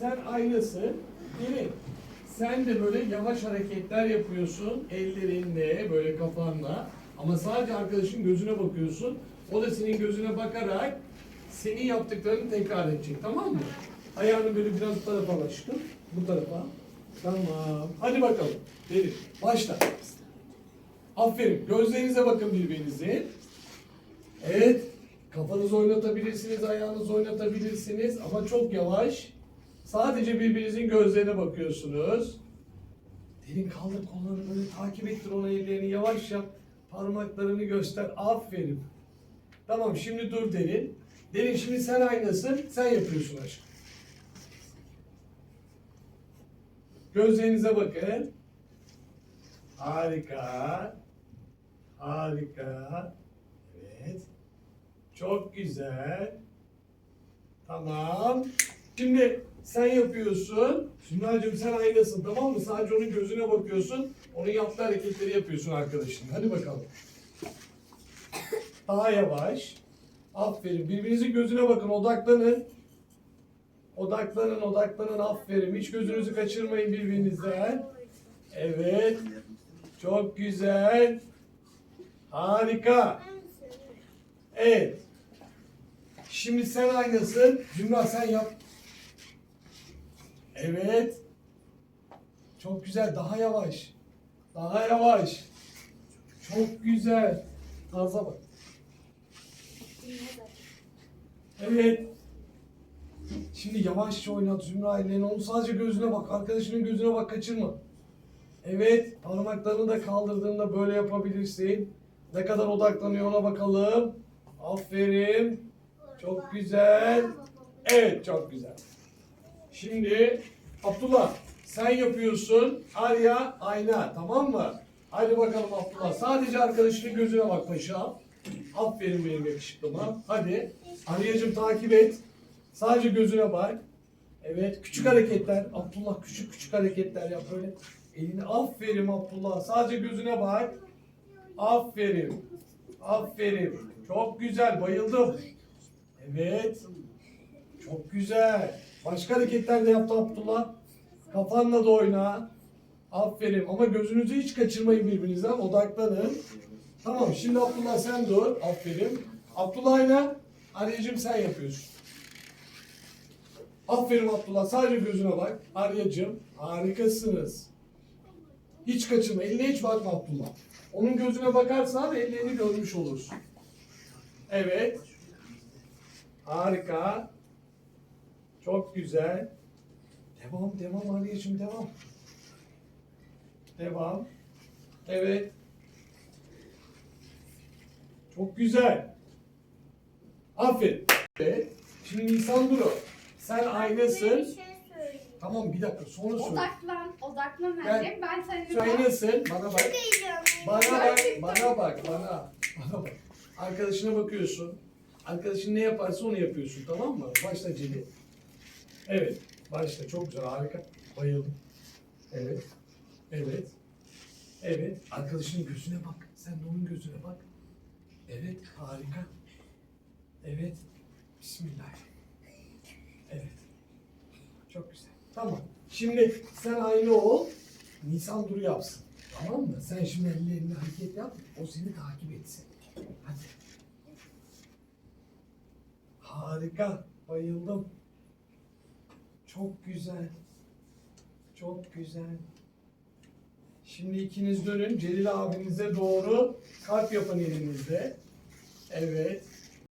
Sen aynasın. Gelin. Sen de böyle yavaş hareketler yapıyorsun. Ellerinle, böyle kafanla. Ama sadece arkadaşın gözüne bakıyorsun. O da senin gözüne bakarak senin yaptıklarını tekrar edecek. Tamam mı? Ayağını böyle biraz bu tarafa al aşkım. Bu tarafa. Tamam. Hadi bakalım. Derin. Başla. Aferin. Gözlerinize bakın birbirinizin. Evet. Kafanızı oynatabilirsiniz, ayağınızı oynatabilirsiniz ama çok yavaş. Sadece birbirinizin gözlerine bakıyorsunuz. Derin kaldır kollarını böyle takip ettir ona ellerini yavaş yap. Parmaklarını göster. Aferin. Tamam şimdi dur Derin. Derin şimdi sen aynasın. Sen yapıyorsun aşkım. Gözlerinize bakın. Harika. Harika. Evet. Çok güzel. Tamam. Şimdi sen yapıyorsun. Şimdicim sen aynasın tamam mı? Sadece onun gözüne bakıyorsun. Onun yaptığı hareketleri yapıyorsun arkadaşın. Hadi bakalım. Daha yavaş. Aferin. Birbirinizin gözüne bakın. Odaklanın. Odaklanın, odaklanın. Aferin. Hiç gözünüzü kaçırmayın birbirinizden. Evet. Çok güzel. Harika. Evet. Şimdi sen aynasın. Zümra sen yap. Evet. Çok güzel. Daha yavaş. Daha yavaş. Çok güzel. Fazla bak. Evet. Şimdi yavaşça oynat Zümra ellerini. Onu sadece gözüne bak. Arkadaşının gözüne bak. Kaçırma. Evet. Parmaklarını da kaldırdığında böyle yapabilirsin. Ne kadar odaklanıyor ona bakalım. Aferin. Çok güzel. Evet çok güzel. Şimdi Abdullah sen yapıyorsun. Arya ayna tamam mı? Hadi bakalım Abdullah. Sadece arkadaşının gözüne bak paşa. Aferin benim yakışıklıma. Hadi. Arya'cığım takip et. Sadece gözüne bak. Evet. Küçük hareketler. Abdullah küçük küçük hareketler yap böyle. Elini aferin Abdullah. Sadece gözüne bak. Aferin. Aferin. Çok güzel. Bayıldım. Evet. Çok güzel. Başka hareketler de yaptı Abdullah. Kafanla da oyna. Aferin. Ama gözünüzü hiç kaçırmayın birbirinizden. Odaklanın. Tamam. Şimdi Abdullah sen dur. Aferin. Abdullah'la Arya'cığım sen yapıyorsun. Aferin Abdullah. Sadece gözüne bak. Arya'cığım harikasınız. Hiç kaçırma. Eline hiç bakma Abdullah. Onun gözüne bakarsan ellerini görmüş olursun. Evet. Harika. Çok güzel. Devam, devam Aliyeciğim, devam. Devam. Evet. Çok güzel. Aferin. Evet. Şimdi Nisan Duru. Sen aynasın. şey. Tamam bir dakika sonra söyle. Odaklan, odaklan annem. Ben seninle Sen aynasın. Bana bak. Bana bak, bana bak, bana. Bana bak. Arkadaşına bakıyorsun. Arkadaşın ne yaparsa onu yapıyorsun, tamam mı? Başla Celi. Evet, başla. Çok güzel, harika. Bayıldım. Evet, evet, evet. Arkadaşının gözüne bak. Sen de onun gözüne bak. Evet, harika. Evet. Bismillah. Evet. Çok güzel. Tamam. Şimdi sen aynı ol. Nisan Duru yapsın. Tamam mı? Sen şimdi ellerini hareket yap. O seni takip etsin. Hadi. Harika. Bayıldım. Çok güzel. Çok güzel. Şimdi ikiniz dönün. Celil abinize doğru kalp yapın elinizde. Evet.